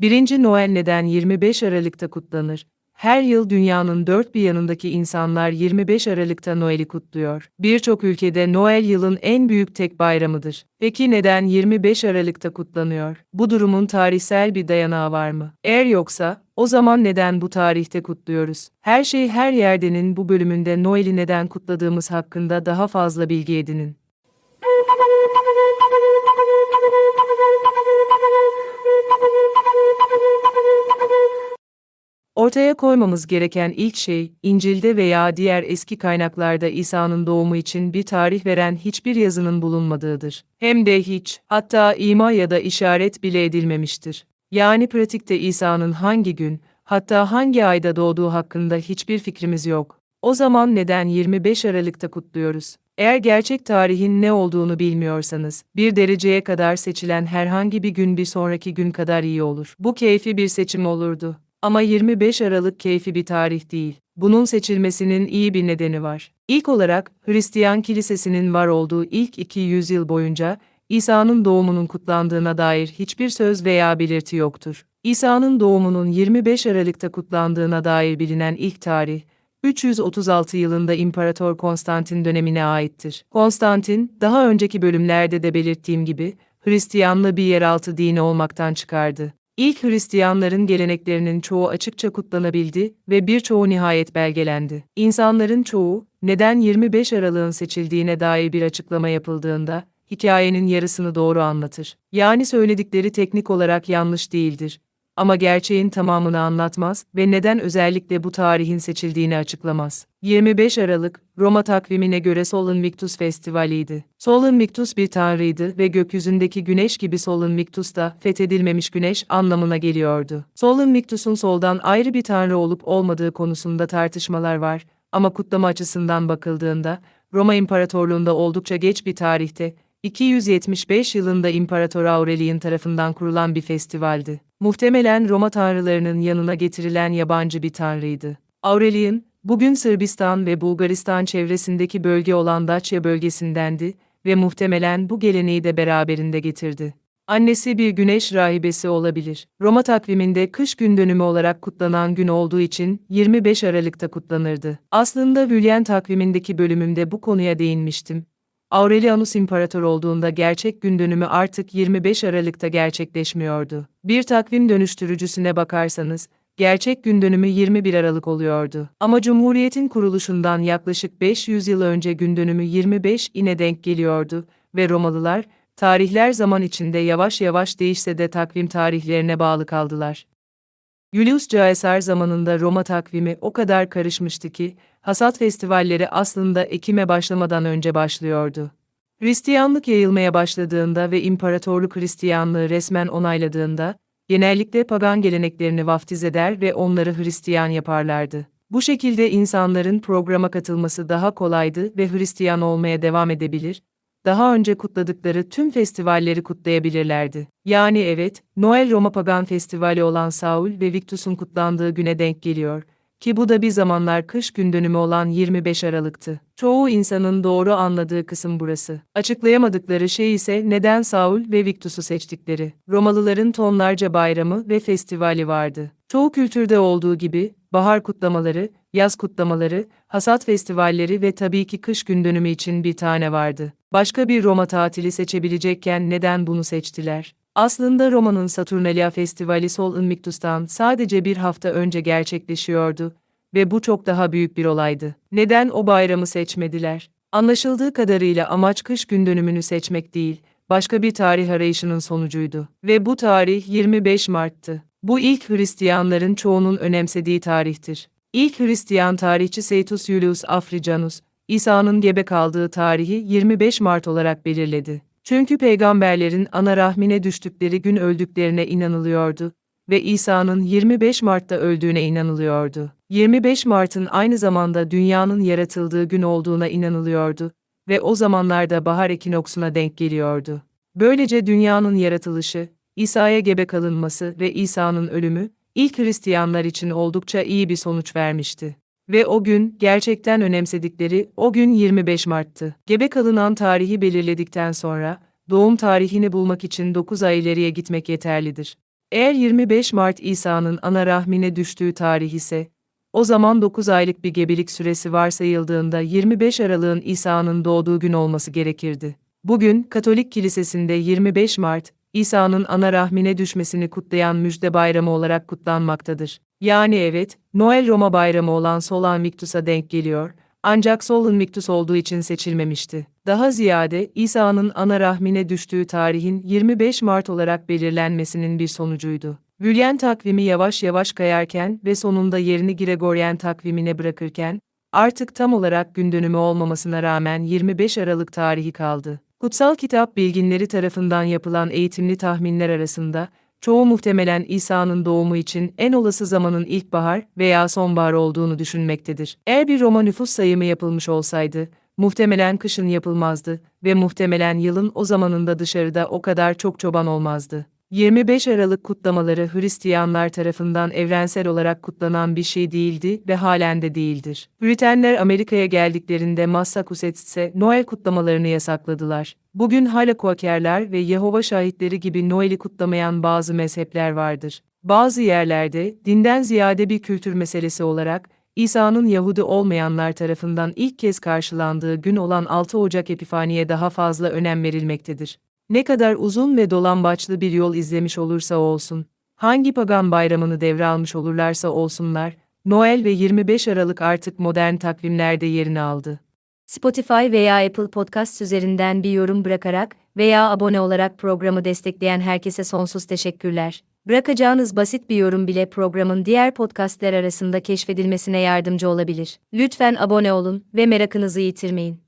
Birinci Noel neden 25 Aralık'ta kutlanır? Her yıl dünyanın dört bir yanındaki insanlar 25 Aralık'ta Noel'i kutluyor. Birçok ülkede Noel yılın en büyük tek bayramıdır. Peki neden 25 Aralık'ta kutlanıyor? Bu durumun tarihsel bir dayanağı var mı? Eğer yoksa, o zaman neden bu tarihte kutluyoruz? Her şey her yerdenin bu bölümünde Noel'i neden kutladığımız hakkında daha fazla bilgi edinin. Ortaya koymamız gereken ilk şey, İncil'de veya diğer eski kaynaklarda İsa'nın doğumu için bir tarih veren hiçbir yazının bulunmadığıdır. Hem de hiç, hatta ima ya da işaret bile edilmemiştir. Yani pratikte İsa'nın hangi gün, hatta hangi ayda doğduğu hakkında hiçbir fikrimiz yok. O zaman neden 25 Aralık'ta kutluyoruz? Eğer gerçek tarihin ne olduğunu bilmiyorsanız, bir dereceye kadar seçilen herhangi bir gün bir sonraki gün kadar iyi olur. Bu keyfi bir seçim olurdu. Ama 25 Aralık keyfi bir tarih değil. Bunun seçilmesinin iyi bir nedeni var. İlk olarak, Hristiyan kilisesinin var olduğu ilk 200 yıl boyunca, İsa'nın doğumunun kutlandığına dair hiçbir söz veya belirti yoktur. İsa'nın doğumunun 25 Aralık'ta kutlandığına dair bilinen ilk tarih, 336 yılında İmparator Konstantin dönemine aittir. Konstantin, daha önceki bölümlerde de belirttiğim gibi, Hristiyanlığı bir yeraltı dini olmaktan çıkardı. İlk Hristiyanların geleneklerinin çoğu açıkça kutlanabildi ve birçoğu nihayet belgelendi. İnsanların çoğu, neden 25 Aralık'ın seçildiğine dair bir açıklama yapıldığında, hikayenin yarısını doğru anlatır. Yani söyledikleri teknik olarak yanlış değildir. Ama gerçeğin tamamını anlatmaz ve neden özellikle bu tarihin seçildiğini açıklamaz. 25 Aralık, Roma takvimine göre Sol Invictus Festivali'ydi. Sol Invictus bir tanrıydı ve gökyüzündeki güneş gibi Sol Invictus da fethedilmemiş güneş anlamına geliyordu. Sol Invictus'un soldan ayrı bir tanrı olup olmadığı konusunda tartışmalar var ama kutlama açısından bakıldığında, Roma İmparatorluğunda oldukça geç bir tarihte, 275 yılında İmparator Aurelian tarafından kurulan bir festivaldi. Muhtemelen Roma tanrılarının yanına getirilen yabancı bir tanrıydı. Aurelian, bugün Sırbistan ve Bulgaristan çevresindeki bölge olan Dacia bölgesindendi ve muhtemelen bu geleneği de beraberinde getirdi. Annesi bir güneş rahibesi olabilir. Roma takviminde kış gün dönümü olarak kutlanan gün olduğu için 25 Aralık'ta kutlanırdı. Aslında Hülyen takvimindeki bölümümde bu konuya değinmiştim. Aurelianus imparator olduğunda gerçek gün dönümü artık 25 Aralık'ta gerçekleşmiyordu. Bir takvim dönüştürücüsüne bakarsanız, gerçek gün dönümü 21 Aralık oluyordu. Ama Cumhuriyet'in kuruluşundan yaklaşık 500 yıl önce gün dönümü 25 ine denk geliyordu ve Romalılar, tarihler zaman içinde yavaş yavaş değişse de takvim tarihlerine bağlı kaldılar. Julius Caesar zamanında Roma takvimi o kadar karışmıştı ki, hasat festivalleri aslında Ekim'e başlamadan önce başlıyordu. Hristiyanlık yayılmaya başladığında ve imparatorluk Hristiyanlığı resmen onayladığında, genellikle pagan geleneklerini vaftiz eder ve onları Hristiyan yaparlardı. Bu şekilde insanların programa katılması daha kolaydı ve Hristiyan olmaya devam edebilir, daha önce kutladıkları tüm festivalleri kutlayabilirlerdi. Yani evet, Noel Roma Pagan Festivali olan Saul ve Victus'un kutlandığı güne denk geliyor ki bu da bir zamanlar kış gün dönümü olan 25 Aralık'tı. Çoğu insanın doğru anladığı kısım burası. Açıklayamadıkları şey ise neden Saul ve Victus'u seçtikleri. Romalıların tonlarca bayramı ve festivali vardı. Çoğu kültürde olduğu gibi, bahar kutlamaları, yaz kutlamaları, hasat festivalleri ve tabii ki kış gün dönümü için bir tane vardı. Başka bir Roma tatili seçebilecekken neden bunu seçtiler? Aslında Roma'nın Saturnalia Festivali Sol Invictus'tan sadece bir hafta önce gerçekleşiyordu ve bu çok daha büyük bir olaydı. Neden o bayramı seçmediler? Anlaşıldığı kadarıyla amaç kış gün dönümünü seçmek değil, başka bir tarih arayışının sonucuydu. Ve bu tarih 25 Mart'tı. Bu ilk Hristiyanların çoğunun önemsediği tarihtir. İlk Hristiyan tarihçi Seitus Julius Africanus, İsa'nın gebe kaldığı tarihi 25 Mart olarak belirledi. Çünkü peygamberlerin ana rahmine düştükleri gün öldüklerine inanılıyordu ve İsa'nın 25 Mart'ta öldüğüne inanılıyordu. 25 Mart'ın aynı zamanda dünyanın yaratıldığı gün olduğuna inanılıyordu ve o zamanlarda bahar ekinoksuna denk geliyordu. Böylece dünyanın yaratılışı, İsa'ya gebe kalınması ve İsa'nın ölümü, ilk Hristiyanlar için oldukça iyi bir sonuç vermişti. Ve o gün, gerçekten önemsedikleri, o gün 25 Mart'tı. Gebe kalınan tarihi belirledikten sonra, doğum tarihini bulmak için 9 ay ileriye gitmek yeterlidir. Eğer 25 Mart İsa'nın ana rahmine düştüğü tarih ise, o zaman 9 aylık bir gebelik süresi varsayıldığında 25 Aralık'ın İsa'nın doğduğu gün olması gerekirdi. Bugün Katolik Kilisesi'nde 25 Mart, İsa'nın ana rahmine düşmesini kutlayan müjde bayramı olarak kutlanmaktadır. Yani evet, Noel Roma bayramı olan Sol Invictus'a denk geliyor, ancak Sol Invictus olduğu için seçilmemişti. Daha ziyade İsa'nın ana rahmine düştüğü tarihin 25 Mart olarak belirlenmesinin bir sonucuydu. Bülyen takvimi yavaş yavaş kayarken ve sonunda yerini Gregoryen takvimine bırakırken, artık tam olarak gün dönümü olmamasına rağmen 25 Aralık tarihi kaldı. Kutsal kitap bilginleri tarafından yapılan eğitimli tahminler arasında, çoğu muhtemelen İsa'nın doğumu için en olası zamanın ilkbahar veya sonbahar olduğunu düşünmektedir. Eğer bir Roma nüfus sayımı yapılmış olsaydı, muhtemelen kışın yapılmazdı ve muhtemelen yılın o zamanında dışarıda o kadar çok çoban olmazdı. 25 Aralık kutlamaları Hristiyanlar tarafından evrensel olarak kutlanan bir şey değildi ve halen de değildir. Britenler Amerika'ya geldiklerinde Massachusetts'e Noel kutlamalarını yasakladılar. Bugün hala Quakerler ve Yehova şahitleri gibi Noel'i kutlamayan bazı mezhepler vardır. Bazı yerlerde, dinden ziyade bir kültür meselesi olarak, İsa'nın Yahudi olmayanlar tarafından ilk kez karşılandığı gün olan 6 Ocak Epifani'ye daha fazla önem verilmektedir. Ne kadar uzun ve dolambaçlı bir yol izlemiş olursa olsun, hangi pagan bayramını devralmış olurlarsa olsunlar, Noel ve 25 Aralık artık modern takvimlerde yerini aldı. Spotify veya Apple Podcast üzerinden bir yorum bırakarak veya abone olarak programı destekleyen herkese sonsuz teşekkürler. Bırakacağınız basit bir yorum bile programın diğer podcastler arasında keşfedilmesine yardımcı olabilir. Lütfen abone olun ve merakınızı yitirmeyin.